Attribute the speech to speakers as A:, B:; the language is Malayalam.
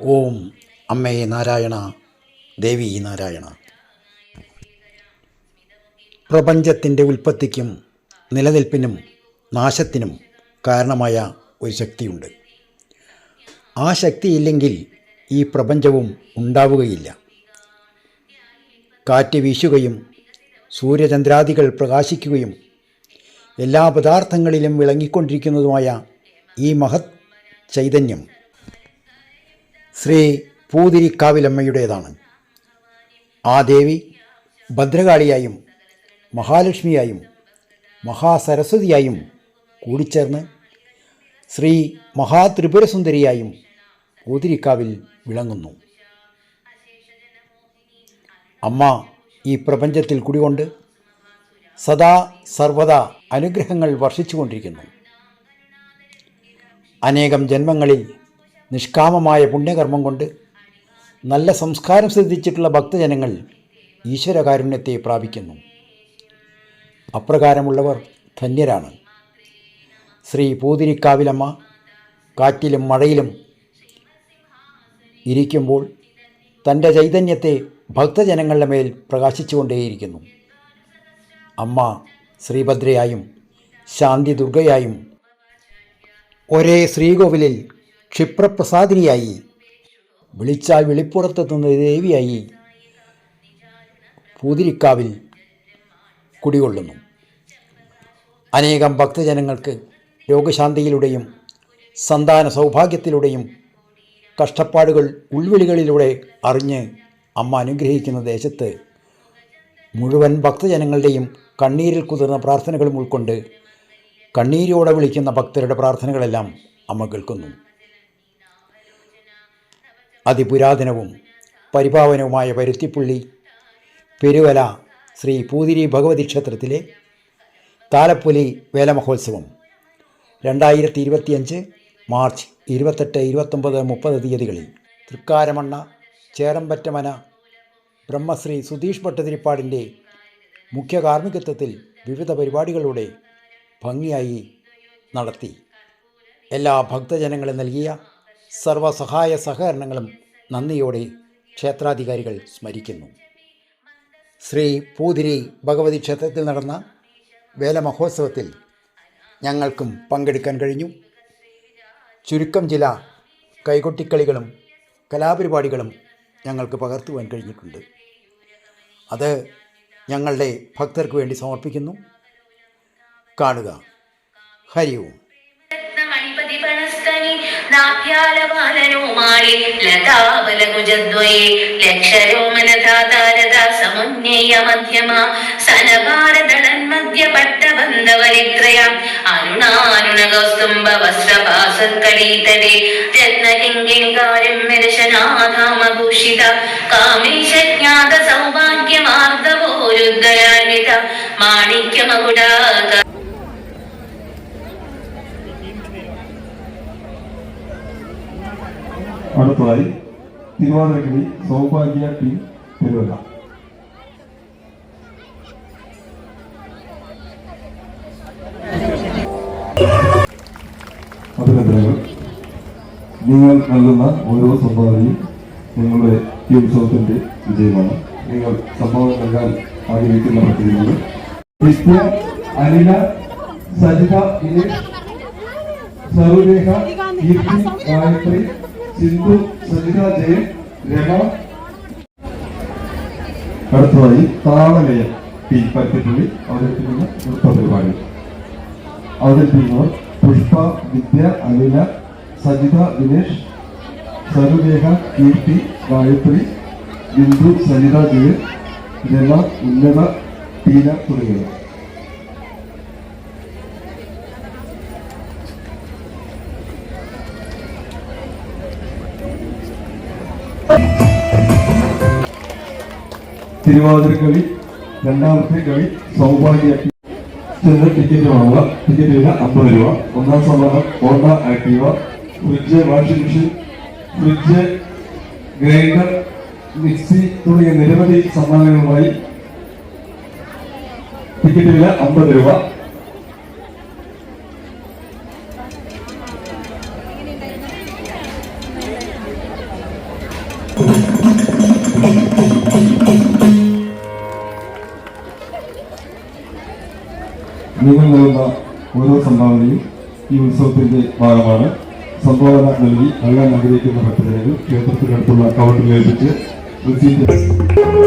A: ഓം അമ്മേ നാരായണ ദേവി നാരായണ. പ്രപഞ്ചത്തിന്റെ ഉൽപ്പത്തിക്കും നിലനിൽപ്പിനും നാശത്തിനും കാരണമായ ഒരു ശക്തിയുണ്ട്. ആ ശക്തിയില്ലെങ്കിൽ ഈ പ്രപഞ്ചവും ഉണ്ടാവുകയില്ല. കാറ്റ് വീശുകയും സൂര്യചന്ദ്രാദികൾ പ്രകാശിക്കുകയും എല്ലാ പദാർത്ഥങ്ങളിലും വിളങ്ങിക്കൊണ്ടിരിക്കുന്നതുമായ ഈ മഹത് ചൈതന്യം ശ്രീ പൂതിരിക്കാവിലമ്മയുടേതാണ്. ആ ദേവി ഭദ്രകാളിയായും മഹാലക്ഷ്മിയായും മഹാസരസ്വതിയായും കൂടിച്ചേർന്ന് ശ്രീ മഹാത്രിപുരസുന്ദരിയായും പൂതിരിക്കാവിൽ വിളങ്ങുന്നു. അമ്മ ഈ പ്രപഞ്ചത്തിൽ കുടികൊണ്ട് സദാ സർവദാ അനുഗ്രഹങ്ങൾ വർഷിച്ചുകൊണ്ടിരിക്കുന്നു. അനേകം ജന്മങ്ങളിൽ നിഷ്കാമമായ പുണ്യകർമ്മം കൊണ്ട് നല്ല സംസ്കാരം സിദ്ധിച്ചിട്ടുള്ള ഭക്തജനങ്ങൾ ഈശ്വരകാരുണ്യത്തെ പ്രാപിക്കുന്നു. അപ്രകാരമുള്ളവർ ധന്യരാണ്. ശ്രീ പൂതിരിക്കാവിലമ്മ കാറ്റിലും മഴയിലും ഇരിക്കുമ്പോൾ തന്റെ ചൈതന്യത്തെ ഭക്തജനങ്ങളുടെ മേൽ പ്രകാശിച്ചുകൊണ്ടേയിരിക്കുന്നു. അമ്മ ശ്രീഭദ്രയായും ശാന്തി ദുർഗയായും ഒരേ ശ്രീകോവിലിൽ ക്ഷിപ്രപ്രസാദിനിയായി. വിളിച്ചാൽ വെളിപ്പുറത്തെത്തുന്ന ദേവിയായി പൂതിരിക്കാവിൽ കുടികൊള്ളുന്നു. അനേകം ഭക്തജനങ്ങൾക്ക് രോഗശാന്തിയിലൂടെയും സന്താന സൗഭാഗ്യത്തിലൂടെയും കഷ്ടപ്പാടുകൾ ഉൾവിളികളിലൂടെ അറിഞ്ഞ് അമ്മ അനുഗ്രഹിക്കുന്ന ദേശത്ത് മുഴുവൻ ഭക്തജനങ്ങളുടെയും കണ്ണീരിൽ കുതിർന്ന പ്രാർത്ഥനകളും ഉൾക്കൊണ്ട് കണ്ണീരോടെ വിളിക്കുന്ന ഭക്തരുടെ പ്രാർത്ഥനകളെല്ലാം അമ്മ കേൾക്കുന്നു. അതിപുരാതനവും പരിപാവനവുമായ പരുത്തിപ്പുള്ളി പെരുവല ശ്രീ പൂതിരി ഭഗവതി ക്ഷേത്രത്തിലെ താലപ്പൊലി വേലമഹോത്സവം രണ്ടായിരത്തി ഇരുപത്തിയഞ്ച് മാർച്ച് ഇരുപത്തെട്ട് ഇരുപത്തൊമ്പത് മുപ്പത് തീയതികളിൽ തൃക്കാരമണ്ണ ചേരമ്പറ്റമന ബ്രഹ്മശ്രീ സുധീഷ് ഭട്ടതിരിപ്പാടിന്റെ മുഖ്യ കാർമ്മികത്വത്തിൽ വിവിധ പരിപാടികളുടെ ഭംഗിയായി നടത്തി. എല്ലാ ഭക്തജനങ്ങളും നൽകിയ സർവസഹായ സഹകരണങ്ങളും നന്ദിയോടെ ക്ഷേത്രാധികാരികൾ സ്മരിക്കുന്നു. ശ്രീ പൂതിരി ഭഗവതി ക്ഷേത്രത്തിൽ നടന്ന വേലമഹോത്സവത്തിൽ ഞങ്ങൾക്കും പങ്കെടുക്കാൻ കഴിഞ്ഞു. ചുരുക്കം ചില കൈകൊട്ടിക്കളികളും കലാപരിപാടികളും ഞങ്ങൾക്ക് പകർത്തുവാൻ കഴിഞ്ഞിട്ടുണ്ട്. അത് ഞങ്ങളുടെ ഭക്തർക്ക് വേണ്ടി സമർപ്പിക്കുന്നു. കാണുക. ഹരി
B: രത്നമണിപതിപണസ്തനി നാഭ്യാലവാലനോമാളി ലതാബലകുജദ്വയേ മാണിക്യമകുടാക
C: അടുത്തതായി തിരുവാതിരക്കളി സൗഭാഗ്യ ടീം തിരുവല്ല. നിങ്ങൾ നൽകുന്ന ഓരോ സംഭാവനയും നിങ്ങളുടെ ഈ ഉത്സവത്തിന്റെ വിജയമാണ്. നിങ്ങൾ സംഭാവന നൽകാൻ ആഗ്രഹിക്കുന്ന പദ്ധതികൾ വിഷ്ണു അനില സജിത സൗരേഖ ഗായത്രി സിന്ധു സജിത ജയൻ രമ. അടുത്തതായി താളലയ പി പരത്തിപ്പള്ളി അവതരിപ്പിക്കുന്ന നൃത്ത പരിപാടി. അവതരിപ്പിക്കുന്നവർ പുഷ്പ വിദ്യ അനില സജിത ദിനേഷ് സരുദേഹ കീർത്തി ഗായത്രി ബിന്ദു സജിത ജയൻ രമ ഉന്നത ടീന തുടങ്ങിയവർ. തിരുവാതിരക്കളി രണ്ടാമത്തെ കളി സൗഭാഗ്യ ചെന്ന് ടിക്കറ്റ് വാങ്ങുക. ടിക്കറ്റ് വില അമ്പത് രൂപ. ഒന്നാം സമ്മാനം Honda Activa fridge washing machine fridge grinder mixie തുടങ്ങിയ നിരവധി സമ്മാനങ്ങളുമായി ടിക്കറ്റ് വില അമ്പത് രൂപ. നിങ്ങൾ നൽകുന്ന ഓരോ സംഭാവനയും ഈ ഉത്സവത്തിന്റെ ഭാഗമാണ്. സംഭാവന നൽകി നൽകാൻ ആഗ്രഹിക്കുന്ന ഭക്തജനങ്ങൾ ക്ഷേത്രത്തിനടുത്തുള്ള അക്കൗണ്ടിൽ ഏൽപ്പിച്ച് റിസീറ്റ്